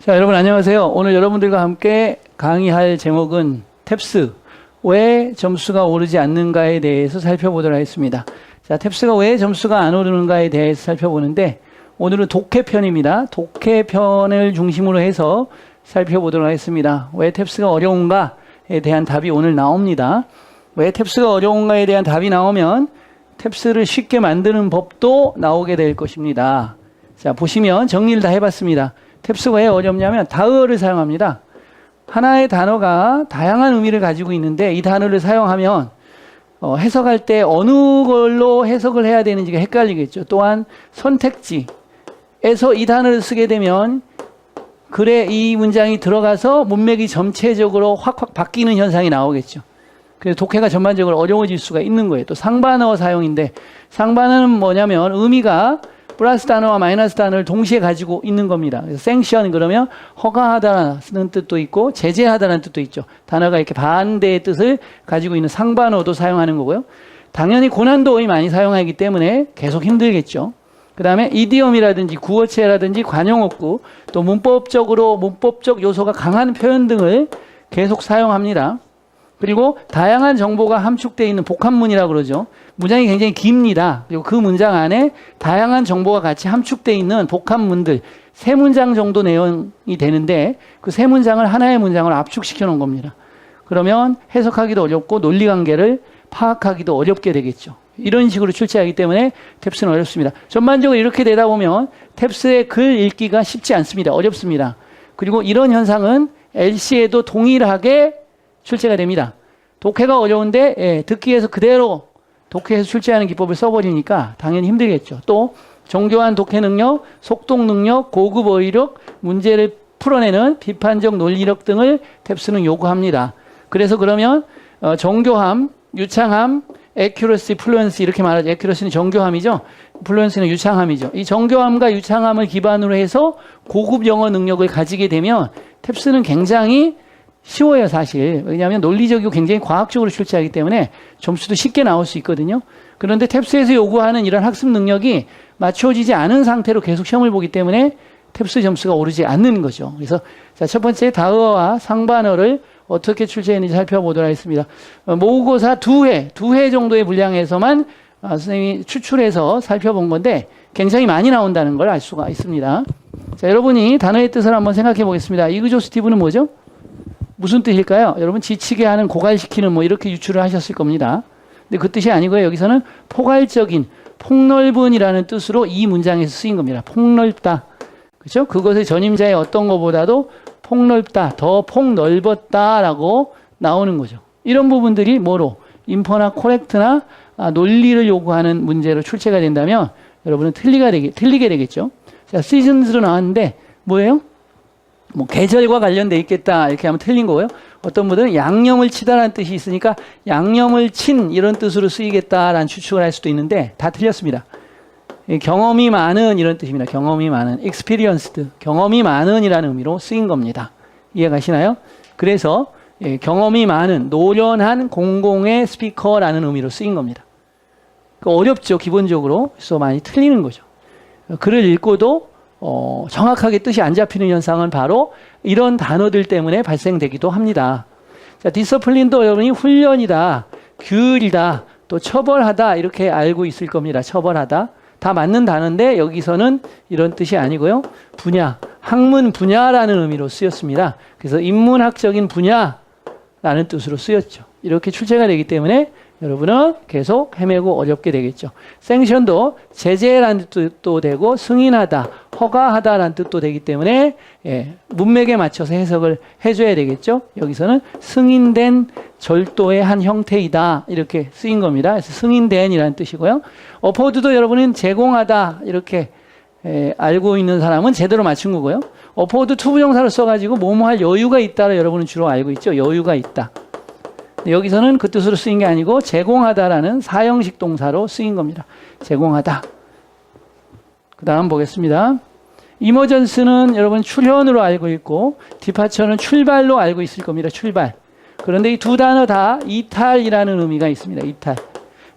자, 여러분 안녕하세요. 오늘 여러분들과 함께 강의할 제목은 탭스 왜 점수가 오르지 않는가에 대해서 살펴보도록 하겠습니다. 자, 탭스가 왜 점수가 안 오르는가에 대해서 살펴보는데 오늘은 독해편입니다. 독해편을 중심으로 해서 살펴보도록 하겠습니다. 왜 탭스가 어려운가에 대한 답이 오늘 나옵니다. 왜 탭스가 어려운가에 대한 답이 나오면 탭스를 쉽게 만드는 법도 나오게 될 것입니다. 자, 보시면 정리를 다 해봤습니다. 탭스가 왜 어렵냐면 다어를 사용합니다. 하나의 단어가 다양한 의미를 가지고 있는데 이 단어를 사용하면 어, 해석할 때 어느 걸로 해석을 해야 되는지가 헷갈리겠죠. 또한 선택지에서 이 단어를 쓰게 되면 글에 이 문장이 들어가서 문맥이 전체적으로 확확 바뀌는 현상이 나오겠죠. 그래서 독해가 전반적으로 어려워질 수가 있는 거예요. 또 상반어 사용인데 상반어는 뭐냐면 의미가 플러스 단어와 마이너스 단어를 동시에 가지고 있는 겁니다. 그래서 그러면 허가하다는 뜻도 있고 제재하다는 뜻도 있죠. 단어가 이렇게 반대의 뜻을 가지고 있는 상반어도 사용하는 거고요. 당연히 고난도의 많이 사용하기 때문에 계속 힘들겠죠. 그 다음에 이디엄이라든지 구어체라든지 관용어구 또 문법적으로 문법적 요소가 강한 표현 등을 계속 사용합니다. 그리고 다양한 정보가 함축되어 있는 복합문이라고 그러죠. 문장이 굉장히 깁니다. 그리고 그 문장 안에 다양한 정보가 같이 함축되어 있는 복합문들 세 문장 정도 내용이 되는데 그 세 문장을 하나의 문장으로 압축시켜 놓은 겁니다. 그러면 해석하기도 어렵고 논리 관계를 파악하기도 어렵게 되겠죠. 이런 식으로 출제하기 때문에 탭스는 어렵습니다. 전반적으로 이렇게 되다 보면 탭스의 글 읽기가 쉽지 않습니다. 어렵습니다. 그리고 이런 현상은 LC에도 동일하게 출제가 됩니다. 독해가 어려운데 예, 듣기에서 그대로 독해에서 출제하는 기법을 써버리니까 당연히 힘들겠죠. 또 정교한 독해 능력, 속독 능력, 고급 어휘력, 문제를 풀어내는 비판적 논리력 등을 탭스는 요구합니다. 그래서 그러면 어, 정교함, 유창함, accuracy, fluency 이렇게 말하죠. accuracy는 정교함이죠. fluency는 유창함이죠. 이 정교함과 유창함을 기반으로 해서 고급 영어 능력을 가지게 되면 탭스는 굉장히 쉬워요, 사실. 왜냐하면 논리적이고 굉장히 과학적으로 출제하기 때문에 점수도 쉽게 나올 수 있거든요. 그런데 탭스에서 요구하는 이런 학습 능력이 맞춰지지 않은 상태로 계속 시험을 보기 때문에 탭스 점수가 오르지 않는 거죠. 그래서 자, 첫 번째 다어와 상반어를 어떻게 출제했는지 살펴보도록 하겠습니다. 어, 모의고사 두 회, 두 회 정도의 분량에서만 아, 선생님이 추출해서 살펴본 건데 굉장히 많이 나온다는 걸 알 수가 있습니다. 자, 여러분이 단어의 뜻을 한번 생각해 보겠습니다. 이그조 스티브는 뭐죠? 무슨 뜻일까요? 여러분 지치게 하는 고갈시키는 뭐 이렇게 유출을 하셨을 겁니다. 근데 그 뜻이 아니고요. 여기서는 포괄적인 폭넓은이라는 뜻으로 이 문장에서 쓰인 겁니다. 폭넓다. 그렇죠? 그것의 전임자의 어떤 것보다도 폭넓다, 더 폭넓었다라고 나오는 거죠. 이런 부분들이 뭐로 인퍼나 코렉트나 아, 논리를 요구하는 문제로 출제가 된다면 여러분은 틀리가 되게, 틀리게 되겠죠. 자, 시즌스로 나왔는데 뭐예요? 뭐 계절과 관련돼 있겠다 이렇게 하면 틀린 거고요. 어떤 분들은 양념을 치다라는 뜻이 있으니까 양념을 친 이런 뜻으로 쓰이겠다라는 추측을 할 수도 있는데 다 틀렸습니다. 경험이 많은 이런 뜻입니다. 경험이 많은 experienced 경험이 많은이라는 의미로 쓰인 겁니다. 이해가시나요? 그래서 예, 경험이 많은 노련한 공공의 스피커라는 의미로 쓰인 겁니다. 그 어렵죠 기본적으로 그래서 많이 틀리는 거죠. 글을 읽고도 어, 정확하게 뜻이 안 잡히는 현상은 바로 이런 단어들 때문에 발생되기도 합니다. 자, 디서플린도 여러분이 훈련이다, 규율이다, 또 처벌하다 이렇게 알고 있을 겁니다. 처벌하다. 다 맞는 단어인데 여기서는 이런 뜻이 아니고요. 분야, 학문 분야라는 의미로 쓰였습니다. 그래서 인문학적인 분야라는 뜻으로 쓰였죠. 이렇게 출제가 되기 때문에 여러분은 계속 헤매고 어렵게 되겠죠. 생션도 제재라는 뜻도 되고 승인하다, 허가하다라는 뜻도 되기 때문에 예, 문맥에 맞춰서 해석을 해줘야 되겠죠. 여기서는 승인된 절도의 한 형태이다 이렇게 쓰인 겁니다. 그래서 승인된이라는 뜻이고요. 어포드도 여러분은 제공하다 이렇게 예, 알고 있는 사람은 제대로 맞춘 거고요. 어포드 투부정사를 써가지고 뭐뭐 할 여유가 있다를 여러분은 주로 알고 있죠. 여유가 있다. 여기서는 그 뜻으로 쓰인 게 아니고 제공하다라는 사형식 동사로 쓰인 겁니다. 제공하다. 그 다음 보겠습니다. 이머전스는 여러분 출현으로 알고 있고 디파처는 출발로 알고 있을 겁니다. 출발. 그런데 이 두 단어 다 이탈이라는 의미가 있습니다. 이탈.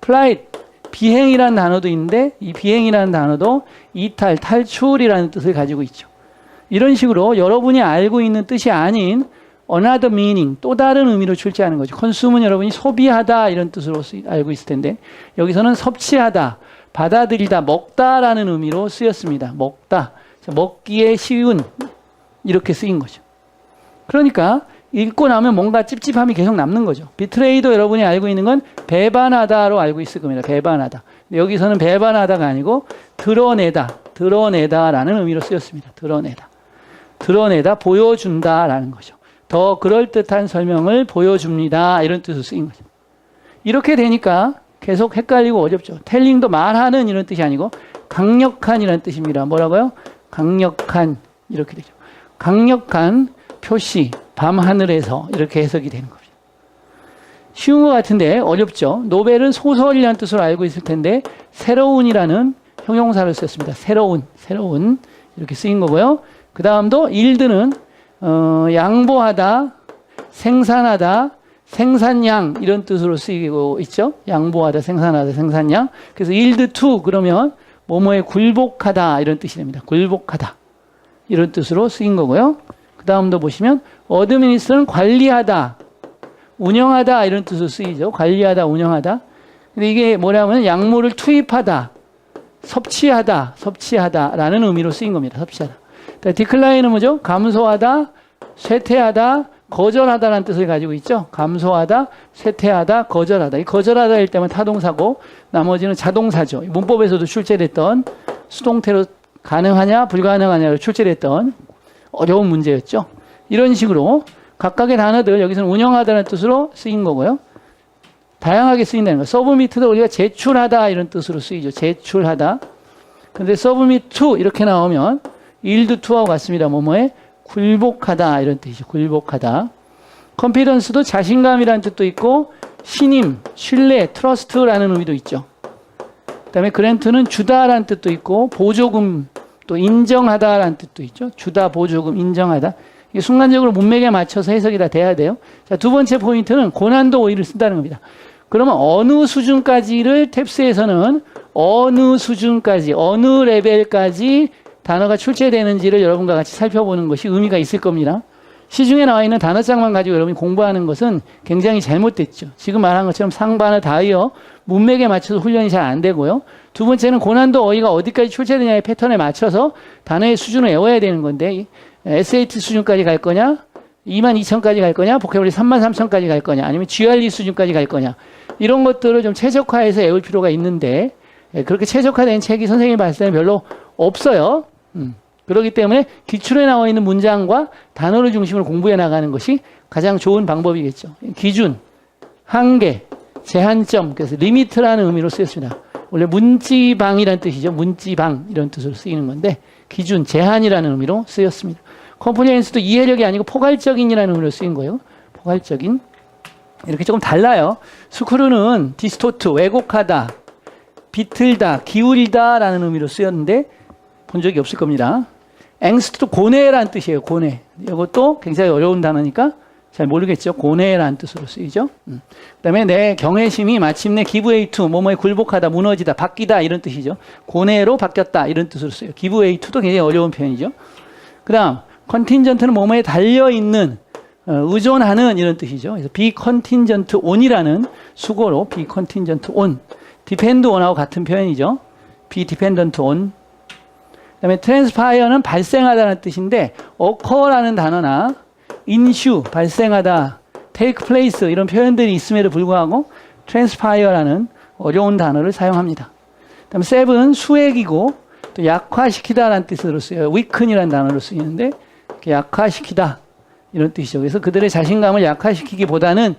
플라이트 비행이라는 단어도 있는데 이 비행이라는 단어도 이탈, 탈출이라는 뜻을 가지고 있죠. 이런 식으로 여러분이 알고 있는 뜻이 아닌 another meaning, 또 다른 의미로 출제하는 거죠. consume은 여러분이 소비하다 이런 뜻으로 쓰, 알고 있을 텐데 여기서는 섭취하다, 받아들이다, 먹다라는 의미로 쓰였습니다. 먹다. 자, 먹기에 쉬운 이렇게 쓰인 거죠. 그러니까 읽고 나면 뭔가 찝찝함이 계속 남는 거죠. 비트레이도 여러분이 알고 있는 건 배반하다로 알고 있을 겁니다. 배반하다. 여기서는 배반하다가 아니고 드러내다, 드러내다라는 의미로 쓰였습니다. 드러내다. 드러내다, 보여준다라는 거죠. 더 그럴듯한 설명을 보여줍니다. 이런 뜻으로 쓰인 거죠. 이렇게 되니까 계속 헷갈리고 어렵죠. 텔링도 말하는 이런 뜻이 아니고 강력한 이런 뜻입니다. 뭐라고요? 강력한 이렇게 되죠. 강력한 표시, 밤하늘에서 이렇게 해석이 되는 겁니다. 쉬운 것 같은데 어렵죠. 노벨은 소설이라는 뜻으로 알고 있을 텐데 새로운이라는 형용사를 썼습니다. 새로운, 새로운 이렇게 쓰인 거고요. 그 다음도 일드는 어, 양보하다, 생산하다, 생산량 이런 뜻으로 쓰이고 있죠. 양보하다, 생산하다, 생산량. 그래서 일드 투 그러면 뭐뭐에 굴복하다 이런 뜻이 됩니다. 굴복하다 이런 뜻으로 쓰인 거고요. 그 다음도 보시면 어드미니스트는 관리하다, 운영하다 이런 뜻으로 쓰이죠. 관리하다, 운영하다. 근데 이게 뭐냐면 약물을 투입하다, 섭취하다, 섭취하다라는 의미로 쓰인 겁니다. 섭취하다. 디클라인은 뭐죠? 감소하다, 쇠퇴하다, 거절하다라는 뜻을 가지고 있죠. 감소하다, 쇠퇴하다, 거절하다. 이 거절하다일 때만 타동사고 나머지는 자동사죠. 문법에서도 출제됐던 수동태로 가능하냐, 불가능하냐로 출제됐던 어려운 문제였죠. 이런 식으로 각각의 단어들 여기서는 운영하다는 뜻으로 쓰인 거고요. 다양하게 쓰인다는 거. 서브미트도 우리가 제출하다 이런 뜻으로 쓰이죠. 제출하다. 근데 서브미트 이렇게 나오면 일드 투하고 같습니다. 뭐뭐에 굴복하다 이런 뜻이죠. 굴복하다. 컨피던스도 자신감이라는 뜻도 있고 신임, 신뢰, 트러스트라는 의미도 있죠. 그다음에 그랜트는 주다라는 뜻도 있고 보조금 또 인정하다라는 뜻도 있죠. 주다, 보조금, 인정하다. 이게 순간적으로 문맥에 맞춰서 해석이 다 돼야 돼요. 자, 두 번째 포인트는 고난도 오이를 쓴다는 겁니다. 그러면 어느 수준까지를 탭스에서는 어느 수준까지, 어느 레벨까지 단어가 출제되는지를 여러분과 같이 살펴보는 것이 의미가 있을 겁니다. 시중에 나와 있는 단어장만 가지고 여러분이 공부하는 것은 굉장히 잘못됐죠. 지금 말한 것처럼 상반어, 다이어, 문맥에 맞춰서 훈련이 잘 안 되고요. 두 번째는 고난도 어휘가 어디까지 출제되냐의 패턴에 맞춰서 단어의 수준을 외워야 되는 건데 SAT 수준까지 갈 거냐? 2만 2천까지 갈 거냐? 보케블리 3만 3천까지 갈 거냐? 아니면 GRE 수준까지 갈 거냐? 이런 것들을 좀 최적화해서 외울 필요가 있는데 예, 그렇게 최적화된 책이 선생님이 봤을 때는 별로 없어요. 음. 그렇기 때문에 기출에 나와 있는 문장과 단어를 중심으로 공부해 나가는 것이 가장 좋은 방법이겠죠. 기준, 한계, 제한점, 그래서 리미트라는 의미로 쓰였습니다. 원래 문지방이라는 뜻이죠. 문지방 이런 뜻으로 쓰이는 건데 기준, 제한이라는 의미로 쓰였습니다. 컴플리언스도 이해력이 아니고 포괄적인이라는 의미로 쓰인 거예요. 포괄적인. 이렇게 조금 달라요. 스크루는 디스토트, 왜곡하다, 비틀다, 기울이다라는 의미로 쓰였는데 본 적이 없을 겁니다. 앵스트도 고뇌라는 뜻이에요. 고뇌. 이것도 굉장히 어려운 단어니까 잘 모르겠죠. 고뇌라는 뜻으로 쓰이죠. 음. 그다음에 내 경외심이 마침내 기브웨이 투 뭐뭐에 굴복하다, 무너지다, 바뀌다 이런 뜻이죠. 고뇌로 바뀌었다 이런 뜻으로 쓰여요. 기브웨이 투도 굉장히 어려운 표현이죠. 그다음 컨틴전트는 뭐뭐에 달려 있는 어, 의존하는 이런 뜻이죠. 그래서 비컨틴전트 온이라는 수고로 비컨틴전트 온, 디펜드 온하고 같은 표현이죠. 비디펜던트 온, 그다음에 트랜스파이어는 발생하다는 뜻인데 occur라는 단어나 issue 발생하다, take place 이런 표현들이 있음에도 불구하고 transpire라는 어려운 단어를 사용합니다. 그다음에 seven 수액이고 또 약화시키다라는 뜻으로 쓰여요. weaken이라는 단어로 쓰이는데 약화시키다 이런 뜻이죠. 그래서 그들의 자신감을 약화시키기보다는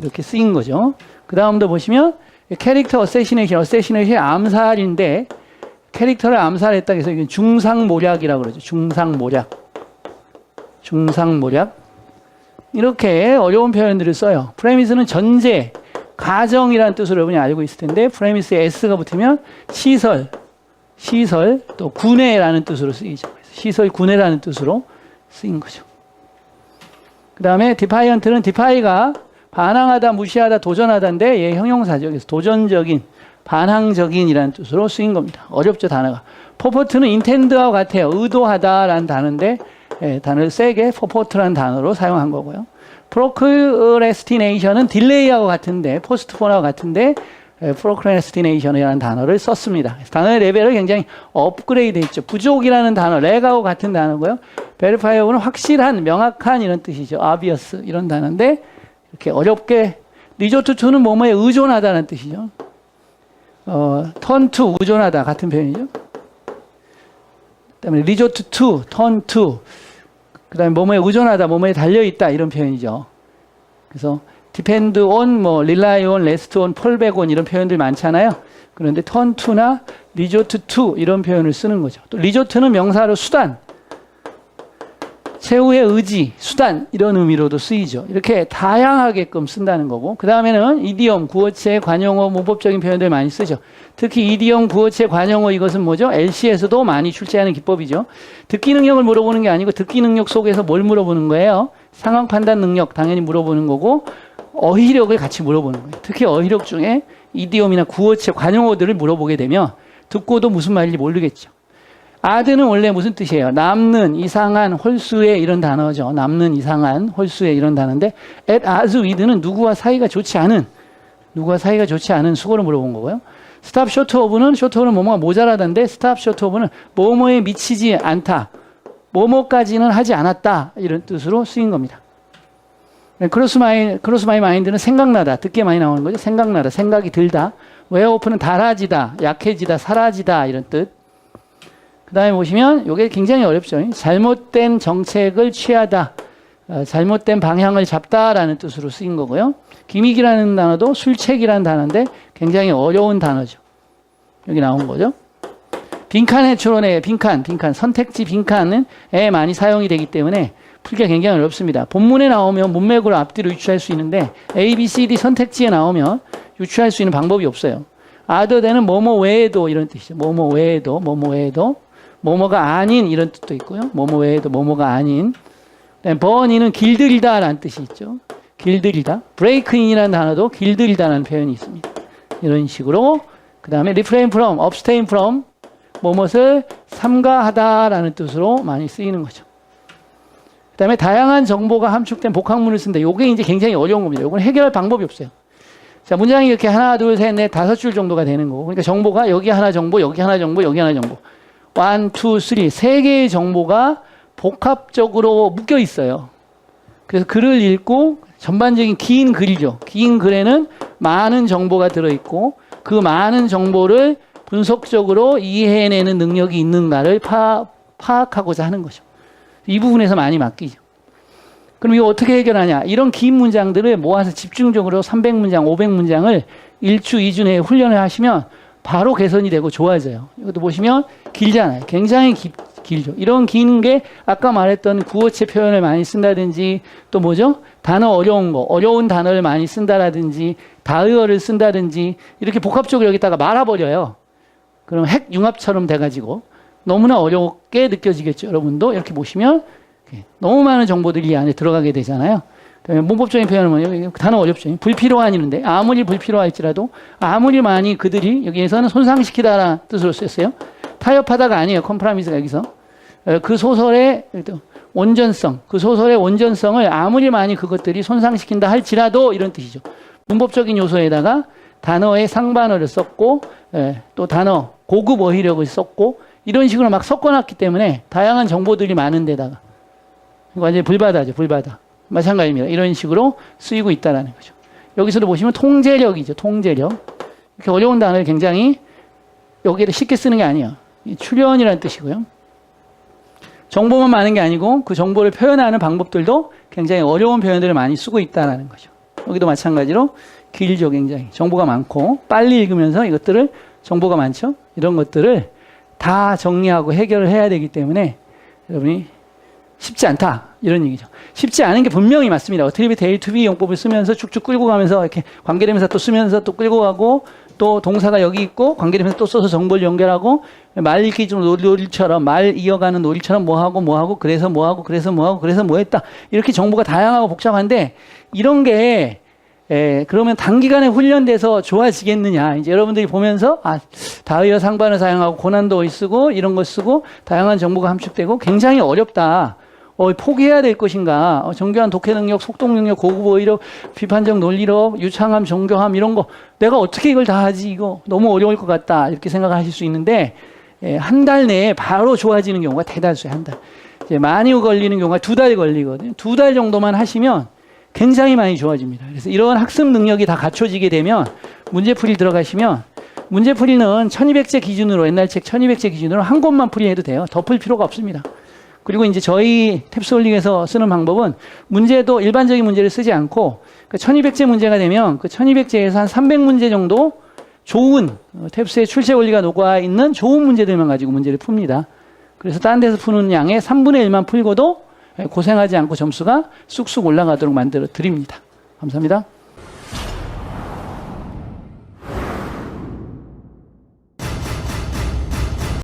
이렇게 쓰인 거죠. 그 다음도 보시면 캐릭터 어세시네이션, 어세시네이션 암살인데 캐릭터를 암살했다 해서 이게 중상모략이라고 그러죠. 중상모략. 중상모략. 이렇게 어려운 표현들을 써요. 프레미스는 전제, 가정이라는 뜻으로 여러분이 알고 있을 텐데 프레미스에 s가 붙으면 시설, 시설, 또 군해라는 뜻으로 쓰이죠. 시설, 군해라는 뜻으로 쓰인 거죠. 그 다음에 디파이언트는 디파이가 반항하다, 무시하다, 도전하다인데 얘 형용사죠. 그래서 도전적인, 반항적인이라는 뜻으로 쓰인 겁니다. 어렵죠, 단어가. purport는 intend와 같아요. 의도하다라는 단어인데 예, 단어를 세게 purport라는 단어로 사용한 거고요. procrastination은 딜레이하고 같은데 postpone하고 같은데 예, procrastination이라는 단어를 썼습니다. 단어의 레벨을 굉장히 업그레이드 했죠. 부족이라는 단어, 렉하고 같은 단어고요. verify하고는 확실한, 명확한 이런 뜻이죠. obvious 이런 단어인데 이렇게 어렵게 resort to는 뭐뭐에 의존하다는 뜻이죠. 어, turn to 의존하다 같은 표현이죠. 그다음에 resort to, turn to 그다음에 뭐뭐에 의존하다, 뭐뭐에 달려 있다 이런 표현이죠. 그래서 depend on, 뭐 rely on, rest on, fallback on 이런 표현들 많잖아요. 그런데 turn to나 resort to 이런 표현을 쓰는 거죠. 또 resort는 명사로 수단, 최후의 의지, 수단 이런 의미로도 쓰이죠. 이렇게 다양하게끔 쓴다는 거고 그 다음에는 이디엄, 구어체, 관용어, 문법적인 표현들 많이 쓰죠. 특히 이디엄, 구어체, 관용어 이것은 뭐죠? LC에서도 많이 출제하는 기법이죠. 듣기 능력을 물어보는 게 아니고 듣기 능력 속에서 뭘 물어보는 거예요? 상황 판단 능력 당연히 물어보는 거고 어휘력을 같이 물어보는 거예요. 특히 어휘력 중에 이디엄이나 구어체, 관용어들을 물어보게 되면 듣고도 무슨 말인지 모르겠죠. 아드는 원래 무슨 뜻이에요? 남는, 이상한, 홀수의 이런 단어죠. 남는, 이상한, 홀수의 이런 단어인데 at as with는 누구와 사이가 좋지 않은 누구와 사이가 좋지 않은 수고를 물어본 거고요. stop short of는 short of는 뭐뭐가 모자라던데 stop short of는 뭐뭐에 미치지 않다. 뭐뭐까지는 하지 않았다. 이런 뜻으로 쓰인 겁니다. 크로스 마이 크로스 마이 마인드는 생각나다. 듣게 많이 나오는 거죠. 생각나다. 생각이 들다. 웨어오프는 달아지다, 약해지다, 사라지다 이런 뜻. 그 다음에 보시면 이게 굉장히 어렵죠. 잘못된 정책을 취하다, 어, 잘못된 방향을 잡다라는 뜻으로 쓰인 거고요. 기믹이라는 단어도 술책이라는 단어인데 굉장히 어려운 단어죠. 여기 나온 거죠. 빈칸의 추론에 빈칸, 빈칸, 선택지 빈칸은 에 많이 사용이 되기 때문에 풀기가 굉장히 어렵습니다. 본문에 나오면 문맥으로 앞뒤로 유추할 수 있는데 A, B, C, D 선택지에 나오면 유추할 수 있는 방법이 없어요. 아더되는 뭐뭐 외에도 이런 뜻이죠. 뭐뭐 외에도, 뭐뭐 외에도, 뭐뭐가 아닌 이런 뜻도 있고요. 뭐뭐 외에도 뭐뭐가 아닌. 버니는 길들이다라는 뜻이 있죠. 길들이다. 브레이크인이라는 단어도 길들이다라는 표현이 있습니다. 이런 식으로 그 다음에 refrain from, abstain from 뭐뭇을 삼가하다라는 뜻으로 많이 쓰이는 거죠. 그 다음에 다양한 정보가 함축된 복합문을 쓴다. 요게 이제 굉장히 어려운 겁니다. 요건 해결할 방법이 없어요. 자, 문장이 이렇게 하나, 둘, 셋, 넷, 다섯 줄 정도가 되는 거고. 그러니까 정보가 여기 하나 정보, 여기 하나 정보, 여기 하나 정보. 원, 투, 쓰리. 세 개의 정보가 복합적으로 묶여 있어요. 그래서 글을 읽고 전반적인 긴 글이죠. 긴 글에는 많은 정보가 들어있고 그 많은 정보를 분석적으로 이해해내는 능력이 있는가를 파, 파악하고자 하는 거죠. 이 부분에서 많이 맡기죠. 그럼 이거 어떻게 해결하냐? 이런 긴 문장들을 모아서 집중적으로 300문장, 500문장을 1주, 2주 내에 훈련을 하시면 바로 개선이 되고 좋아져요. 이것도 보시면 길잖아요. 굉장히 기, 길죠. 이런 긴 게 아까 말했던 구어체 표현을 많이 쓴다든지 또 뭐죠? 단어 어려운 거, 어려운 단어를 많이 쓴다라든지 다의어를 쓴다든지 이렇게 복합적으로 여기다가 말아버려요. 그럼 핵 융합처럼 돼가지고 너무나 어렵게 느껴지겠죠. 여러분도 이렇게 보시면 너무 많은 정보들이 이 안에 들어가게 되잖아요. 문법적인 표현은? 단어 어렵죠. 불필요한이는데 아무리 불필요할지라도 아무리 많이 그들이 여기에서는 손상시키다라는 뜻으로 쓰였어요. 타협하다가 아니에요. 컴프라미스가 여기서 그 소설의 온전성, 그 소설의 온전성을 아무리 많이 그것들이 손상시킨다 할지라도 이런 뜻이죠. 문법적인 요소에다가 단어의 상반어를 썼고 또 단어 고급 어휘력을 썼고 이런 식으로 막 섞어놨기 때문에 다양한 정보들이 많은 데다가 완전히 불바다죠, 불바다. 마찬가지입니다. 이런 식으로 쓰이고 있다는 거죠. 여기서도 보시면 통제력이죠, 통제력. 이렇게 어려운 단어를 굉장히 여기를 쉽게 쓰는 게 아니에요. 출연이라는 뜻이고요. 정보만 많은 게 아니고 그 정보를 표현하는 방법들도 굉장히 어려운 표현들을 많이 쓰고 있다는 거죠. 여기도 마찬가지로 길죠, 굉장히. 정보가 많고 빨리 읽으면서 이것들을 정보가 많죠? 이런 것들을 다 정리하고 해결을 해야 되기 때문에 여러분이 쉽지 않다. 이런 얘기죠. 쉽지 않은 게 분명히 맞습니다. A to B 용법을 쓰면서 쭉쭉 끌고 가면서 이렇게 관계되면서 또 쓰면서 또 끌고 가고 또 동사가 여기 있고 관계되면서 또 써서 정보를 연결하고 말 읽기 좀 놀이처럼 말 이어가는 놀이처럼 뭐 하고 뭐 하고 그래서 뭐 하고 그래서 뭐 하고 그래서 뭐 했다. 이렇게 정보가 다양하고 복잡한데 이런 게 예, 그러면 단기간에 훈련돼서 좋아지겠느냐. 이제 여러분들이 보면서, 아, 다이어 상반을 사용하고 고난도 쓰고 이런 거 쓰고 다양한 정보가 함축되고 굉장히 어렵다. 어, 포기해야 될 것인가. 어, 정교한 독해 능력, 속독 능력, 고급 어휘력, 비판적 논리력, 유창함, 정교함 이런 거 내가 어떻게 이걸 다 하지? 이거 너무 어려울 것 같다. 이렇게 생각하실 수 있는데 예, 한 달 내에 바로 좋아지는 경우가 대다수예요. 한 달. 이제 많이 걸리는 경우가 두 달 걸리거든요. 두 달 정도만 하시면 굉장히 많이 좋아집니다. 그래서 이런 학습 능력이 다 갖춰지게 되면 문제풀이 들어가시면 문제풀이는 1200제 기준으로 옛날 책 1200제 기준으로 한 곳만 풀이해도 돼요. 덮을 필요가 없습니다. 그리고 이제 저희 탭스홀링에서 쓰는 방법은 문제도 일반적인 문제를 쓰지 않고 그 1200제 문제가 되면 그 1200제에서 한 300문제 정도 좋은 어, 탭스의 출제 원리가 녹아 있는 좋은 문제들만 가지고 문제를 풉니다. 그래서 딴 데서 푸는 양의 3분의 1만 풀고도 고생하지 않고 점수가 쑥쑥 올라가도록 만들어 드립니다. 감사합니다.